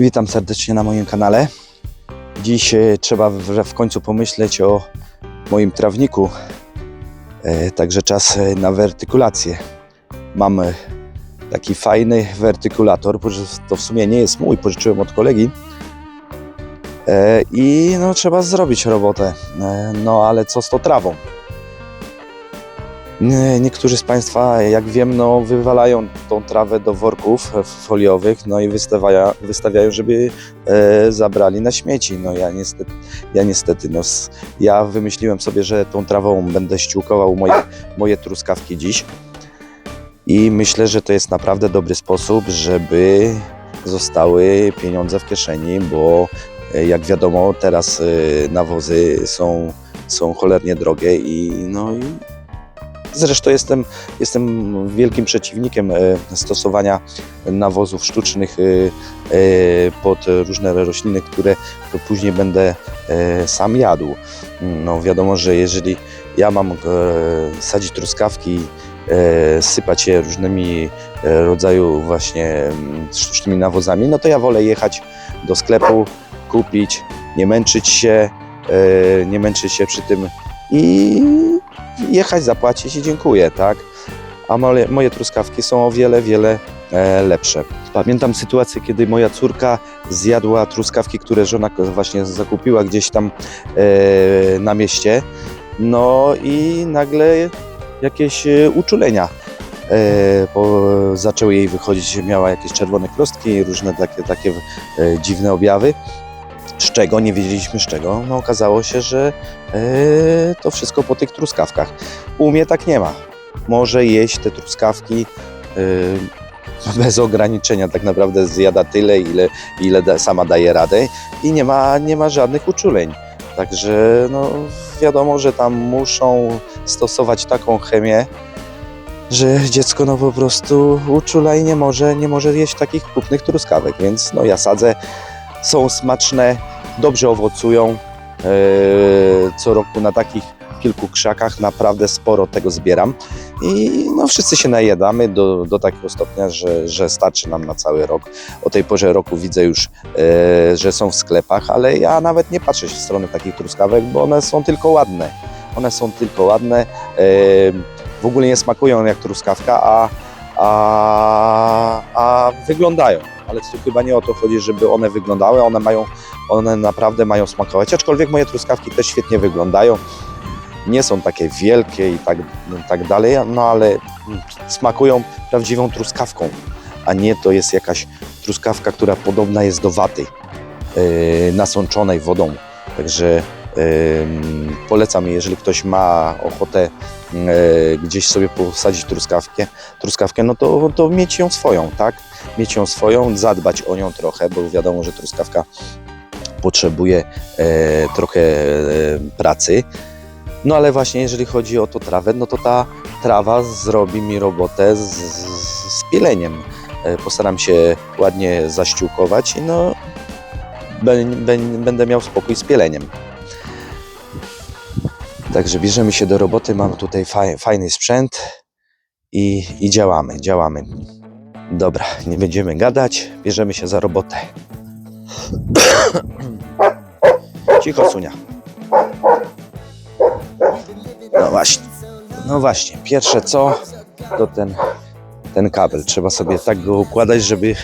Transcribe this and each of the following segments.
Witam serdecznie na moim kanale. Dziś e, trzeba w, końcu pomyśleć o moim trawniku. E, Także czas e, na wertykulację. Mam taki fajny wertykulator, to w sumie nie jest mój, pożyczyłem od kolegi. I no, trzeba zrobić robotę. No ale co z tą trawą? Nie, Niektórzy z Państwa, jak wiem, no, wywalają tą trawę do worków foliowych, no i wystawiają, wystawiają żeby e, zabrali na śmieci. No ja niestety, ja niestety, no, ja wymyśliłem sobie, że tą trawą będę ściółkował moje, moje truskawki dziś i myślę, że to jest naprawdę dobry sposób, żeby zostały pieniądze w kieszeni, bo e, jak wiadomo, teraz e, nawozy są, są cholernie drogie i no i Zresztą jestem, jestem wielkim przeciwnikiem e, stosowania nawozów sztucznych e, e, pod różne rośliny, które później będę sam jadł. No wiadomo, że jeżeli ja mam sadzić truskawki, sypać je różnymi rodzaju właśnie mm, sztucznymi nawozami, no to ja wolę jechać do sklepu, kupić, nie męczyć się, nie męczyć się przy tym i jechać, zapłacić i dziękuję, tak? A moje, moje truskawki są o wiele, wiele e, lepsze. Pamiętam sytuację, kiedy moja córka zjadła truskawki, które żona właśnie zakupiła gdzieś tam e, na mieście. No i nagle jakieś e, uczulenia zaczęły jej wychodzić, miała jakieś czerwone krostki i różne takie, takie dziwne objawy. Z czego? Nie wiedzieliśmy z czego. No okazało się, że e, to wszystko po tych truskawkach. U mnie tak nie ma. Może jeść te truskawki e, bez ograniczenia. Tak naprawdę zjada tyle, ile, ile da, sama daje radę i nie ma, nie ma żadnych uczuleń. Także no, wiadomo, że tam muszą stosować taką chemię, że dziecko no po prostu uczula i nie może, nie może jeść takich krupnych truskawek, więc no ja sadzę, są smaczne, dobrze owocują. Eee, co roku na takich kilku krzakach naprawdę sporo tego zbieram i no wszyscy się najedamy do, do takiego stopnia, że, że starczy nam na cały rok. O tej porze roku widzę już, e, że są w sklepach, ale ja nawet nie patrzę w stronę takich truskawek, bo one są tylko ładne. One są tylko ładne, e, w ogóle nie smakują jak truskawka, a, a, a wyglądają. Ale tu chyba nie o to chodzi, żeby one wyglądały, one mają, one naprawdę mają smakować, aczkolwiek moje truskawki też świetnie wyglądają. Nie są takie wielkie i tak, tak dalej, no ale smakują prawdziwą truskawką, a nie to jest jakaś truskawka, która podobna jest do waty yy, nasączonej wodą. Także polecam, jeżeli ktoś ma ochotę yy, gdzieś sobie posadzić truskawkę, truskawkę no to, to mieć ją swoją, tak? Mieć ją swoją, zadbać o nią trochę, bo wiadomo, że truskawka potrzebuje e, trochę e, pracy. No ale właśnie jeżeli chodzi o tą trawę, no to ta trawa zrobi mi robotę z, z, pieleniem. E, Postaram się ładnie zaściółkować i no bę- bę- będę miał spokój z pieleniem. Także bierzemy się do roboty, mam tutaj faj, fajny sprzęt i, i działamy, działamy. Dobra, nie będziemy gadać, bierzemy się za robotę. Cicho, Sunia. No właśnie, no właśnie, pierwsze co, to ten, ten kabel. Trzeba sobie tak go układać, żeby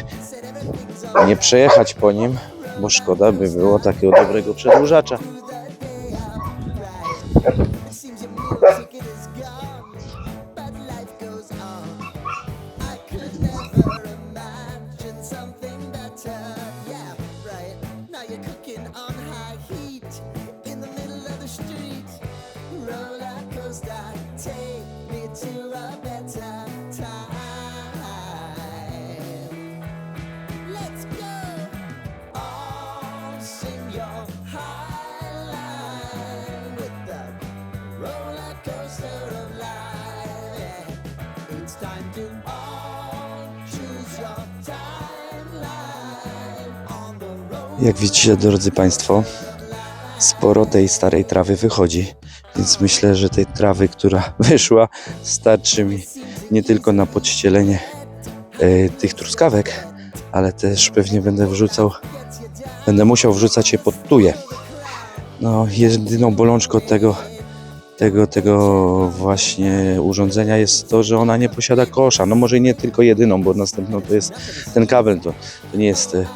nie przejechać po nim, bo szkoda by było takiego dobrego przedłużacza. That's Jak widzicie, drodzy Państwo, sporo tej starej trawy wychodzi, więc myślę, że tej trawy, która wyszła, starczy mi nie tylko na podścielenie e, tych truskawek, ale też pewnie będę wrzucał, będę musiał wrzucać je pod tuje. No, jedyną bolączką tego, tego, tego właśnie urządzenia jest to, że ona nie posiada kosza. No może nie tylko jedyną, bo następną to jest ten kabel, to, to nie jest e,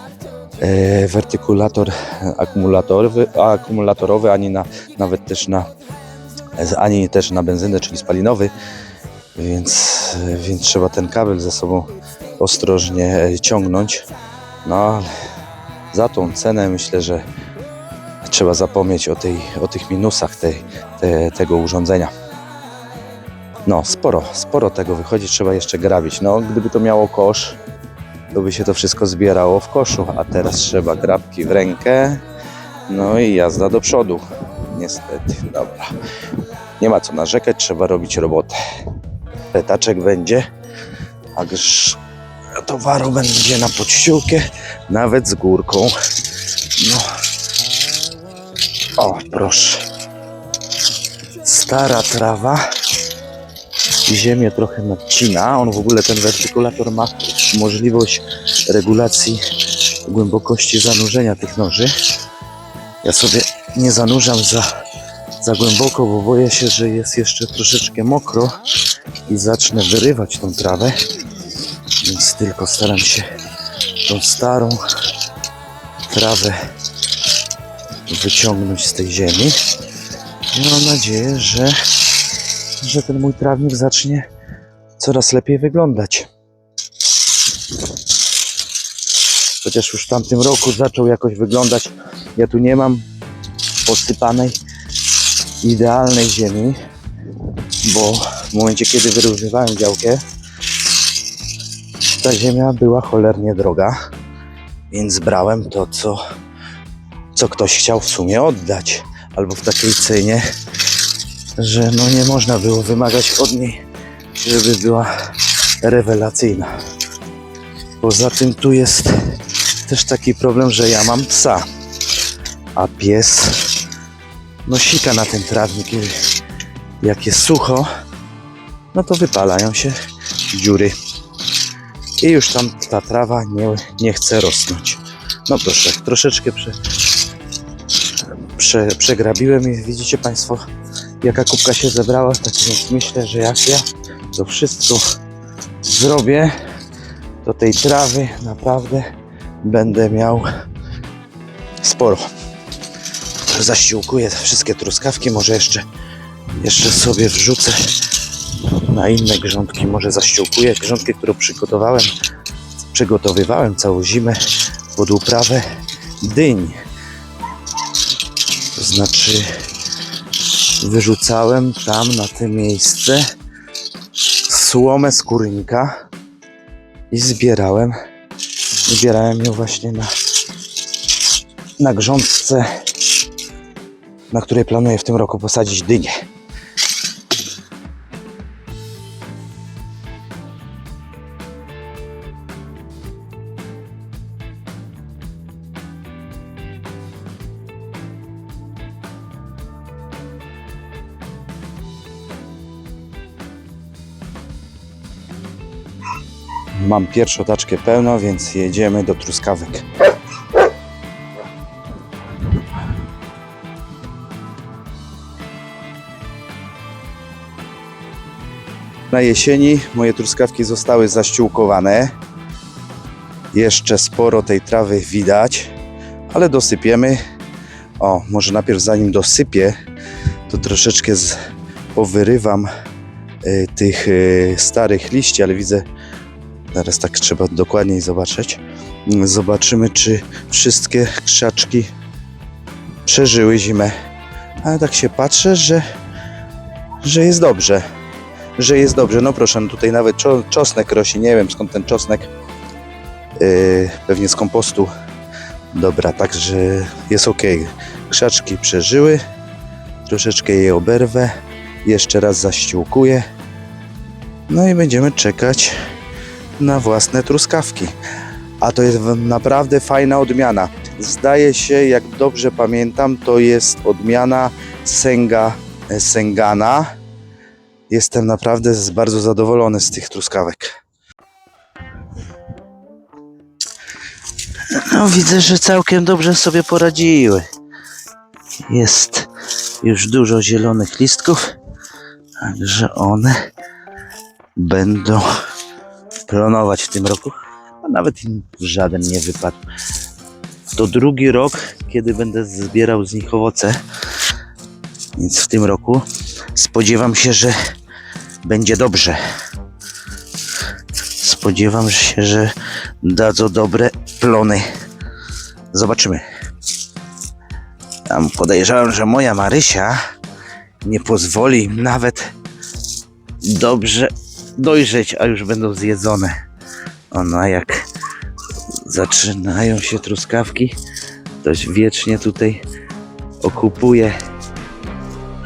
wertykulator akumulatorowy, akumulatorowy, ani na, nawet też na, ani też na benzynę, czyli spalinowy, więc, więc trzeba ten kabel ze sobą ostrożnie e, ciągnąć. No, ale za tą cenę myślę, że trzeba zapomnieć o, tej, o tych minusach tej, te, tego urządzenia. No, sporo, sporo tego wychodzi, trzeba jeszcze grabić. No, gdyby to miało kosz, to by się to wszystko zbierało w koszu, a teraz trzeba grabki w rękę, no i jazda do przodu. Niestety, dobra. Nie ma co narzekać, trzeba robić robotę. Petaczek będzie, a gdyż towaru będzie na podściółkę, nawet z górką. No. O, proszę. Stara trawa. Ziemię trochę nadcina. On w ogóle, ten wertykulator ma możliwość regulacji głębokości zanurzenia tych noży. Ja sobie nie zanurzam za, za głęboko, bo boję się, że jest jeszcze troszeczkę mokro i zacznę wyrywać tą trawę. Więc tylko staram się tą starą trawę wyciągnąć z tej ziemi. I mam nadzieję, że, że ten mój trawnik zacznie coraz lepiej wyglądać. Chociaż już w tamtym roku zaczął jakoś wyglądać. Ja tu nie mam posypanej idealnej ziemi, bo w momencie kiedy wyrównywałem działkę, ta ziemia była cholernie droga, więc brałem to, co, co ktoś chciał w sumie oddać, albo w takiej cenie, że no nie można było wymagać od niej, żeby była rewelacyjna. Poza tym tu jest też taki problem, że ja mam psa, a pies no sika na ten trawnik jak jest sucho, no to wypalają się dziury i już tam ta trawa nie, nie chce rosnąć. No proszę, troszeczkę prze, prze, przegrabiłem i widzicie Państwo, jaka kubka się zebrała, tak więc myślę, że jak ja to wszystko zrobię, to tej trawy naprawdę będę miał sporo. Zaściółkuję te wszystkie truskawki, może jeszcze, jeszcze sobie wrzucę na inne grządki, może zaściółkuję grządki, które przygotowałem, przygotowywałem całą zimę pod uprawę dyń. To znaczy wyrzucałem tam na te miejsce słomę z kurnika i zbierałem zbierałem ją właśnie na na grządce na której planuję w tym roku posadzić dynię. Mam pierwszą taczkę pełną, więc jedziemy do truskawek. Na jesieni moje truskawki zostały zaściółkowane. Jeszcze sporo tej trawy widać, ale dosypiemy. O, może najpierw zanim dosypię, to troszeczkę z, powyrywam y, tych y, starych liści, ale widzę, Teraz tak trzeba dokładniej zobaczyć. Zobaczymy, czy wszystkie krzaczki przeżyły zimę. Ale tak się patrzę, że, że jest dobrze. Że jest dobrze. No proszę, no tutaj nawet czo, czosnek rośnie. Nie wiem skąd ten czosnek. Yy, pewnie z kompostu. Dobra, także jest ok. Krzaczki przeżyły. Troszeczkę je oberwę. Jeszcze raz zaściółkuję. No i będziemy czekać na własne truskawki. A to jest naprawdę fajna odmiana. Zdaje się, jak dobrze pamiętam, to jest odmiana Senga e, Sengana. Jestem naprawdę bardzo zadowolony z tych truskawek. No, widzę, że całkiem dobrze sobie poradziły. Jest już dużo zielonych listków, także one będą planować w tym roku, a nawet żaden nie wypadł. To drugi rok, kiedy będę zbierał z nich owoce, więc w tym roku spodziewam się, że będzie dobrze. Spodziewam się, że dadzą dobre plony. Zobaczymy. Tam podejrzewam, że moja Marysia nie pozwoli nawet dobrze dojrzeć, a już będą zjedzone. Ona jak zaczynają się truskawki, to wiecznie tutaj okupuje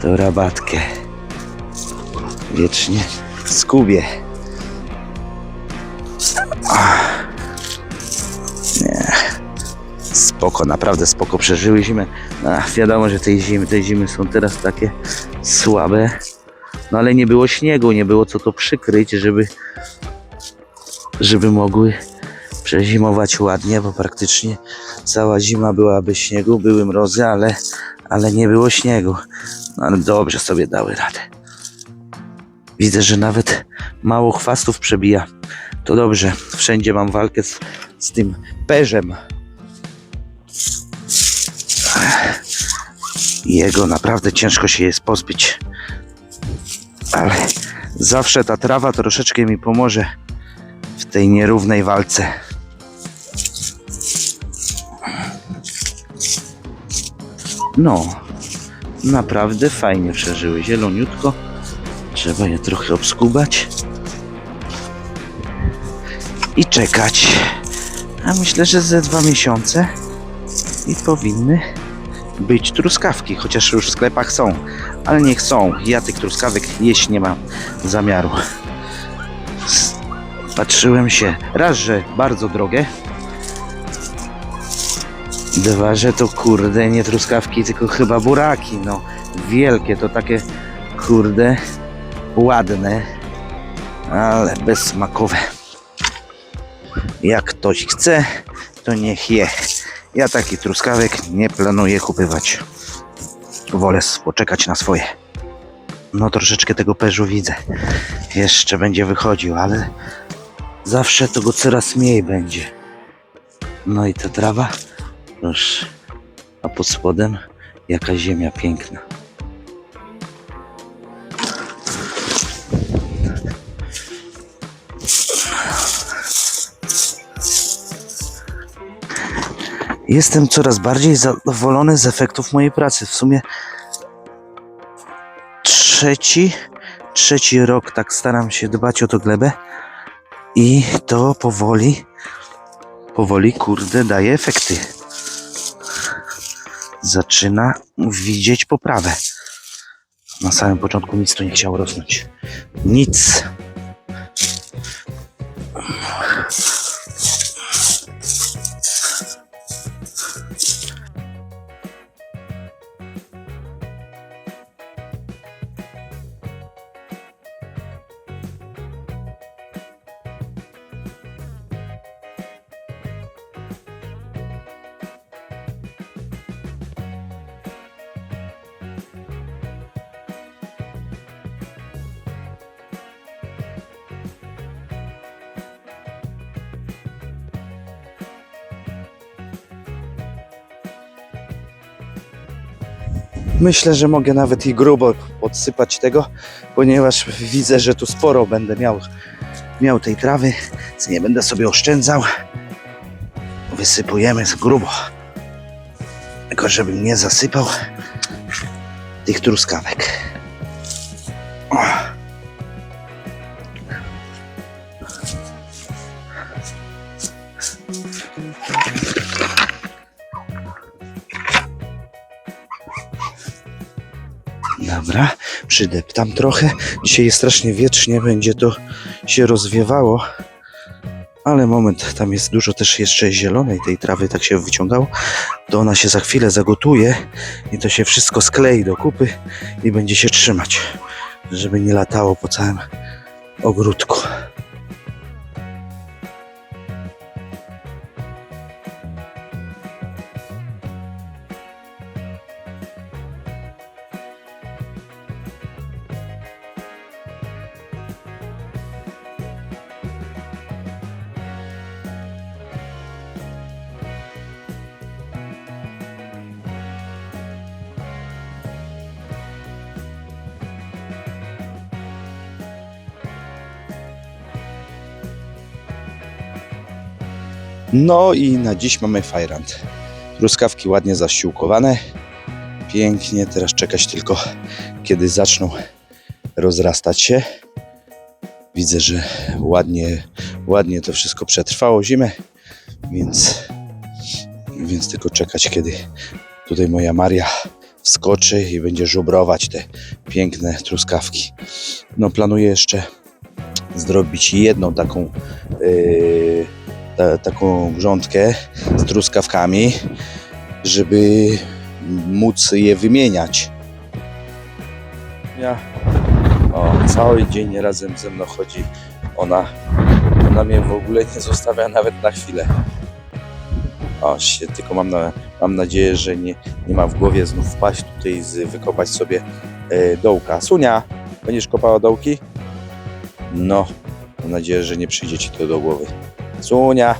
tą rabatkę. Wiecznie skubie. Spoko, naprawdę spoko przeżyły zimę. A, wiadomo, że tej zimy, te zimy są teraz takie słabe. No ale nie było śniegu, nie było co to przykryć, żeby, żeby mogły przezimować ładnie, bo praktycznie cała zima była śniegu, były mrozy, ale, ale nie było śniegu. No ale dobrze sobie dały radę. Widzę, że nawet mało chwastów przebija. To dobrze, wszędzie mam walkę z, z tym perzem. Jego naprawdę ciężko się jest pozbyć. Ale zawsze ta trawa troszeczkę mi pomoże w tej nierównej walce. No, naprawdę fajnie przeżyły. Zieloniutko. Trzeba je trochę obskubać. I czekać. A myślę, że ze dwa miesiące i powinny być truskawki, chociaż już w sklepach są, ale niech są. Ja tych truskawek jeść nie mam zamiaru. Patrzyłem się, raz, że bardzo drogie, dwa, że to kurde nie truskawki, tylko chyba buraki, no wielkie, to takie kurde ładne, ale bezsmakowe. Jak ktoś chce, to niech je. Ja takich truskawek nie planuję kupywać. Wolę poczekać na swoje. No troszeczkę tego perzu widzę. Jeszcze będzie wychodził, ale zawsze tego coraz mniej będzie. No i ta trawa, proszę. A pod spodem jaka ziemia piękna. Jestem coraz bardziej zadowolony z efektów mojej pracy. W sumie trzeci, trzeci rok tak staram się dbać o to glebę i to powoli, powoli, kurde, daje efekty. Zaczyna widzieć poprawę. Na samym początku nic tu nie chciało rosnąć. Nic. Myślę, że mogę nawet i grubo podsypać tego, ponieważ widzę, że tu sporo będę miał, miał tej trawy, więc nie będę sobie oszczędzał. Wysypujemy z grubo. Tylko żebym nie zasypał tych truskawek. Dobra, przydeptam trochę. Dzisiaj jest strasznie wietrznie, będzie to się rozwiewało. Ale moment, tam jest dużo też jeszcze zielonej tej trawy, tak się wyciągało. To ona się za chwilę zagotuje i to się wszystko sklei do kupy i będzie się trzymać, żeby nie latało po całym ogródku. No i na dziś mamy fajrant. Truskawki ładnie zasiłkowane. Pięknie, teraz czekać tylko, kiedy zaczną rozrastać się. Widzę, że ładnie, ładnie to wszystko przetrwało zimę, więc, więc tylko czekać, kiedy tutaj moja Maria wskoczy i będzie żubrować te piękne truskawki. No planuję jeszcze zrobić jedną taką yy, ta, taką grządkę z truskawkami, żeby móc je wymieniać. Ja o, cały dzień razem ze mną chodzi. Ona, ona mnie w ogóle nie zostawia nawet na chwilę. O, się, tylko mam, na, mam nadzieję, że nie, nie ma w głowie znów wpaść tutaj, z, wykopać sobie e, dołka. Sunia, będziesz kopała dołki? No, mam nadzieję, że nie przyjdzie ci to do głowy. Sunia,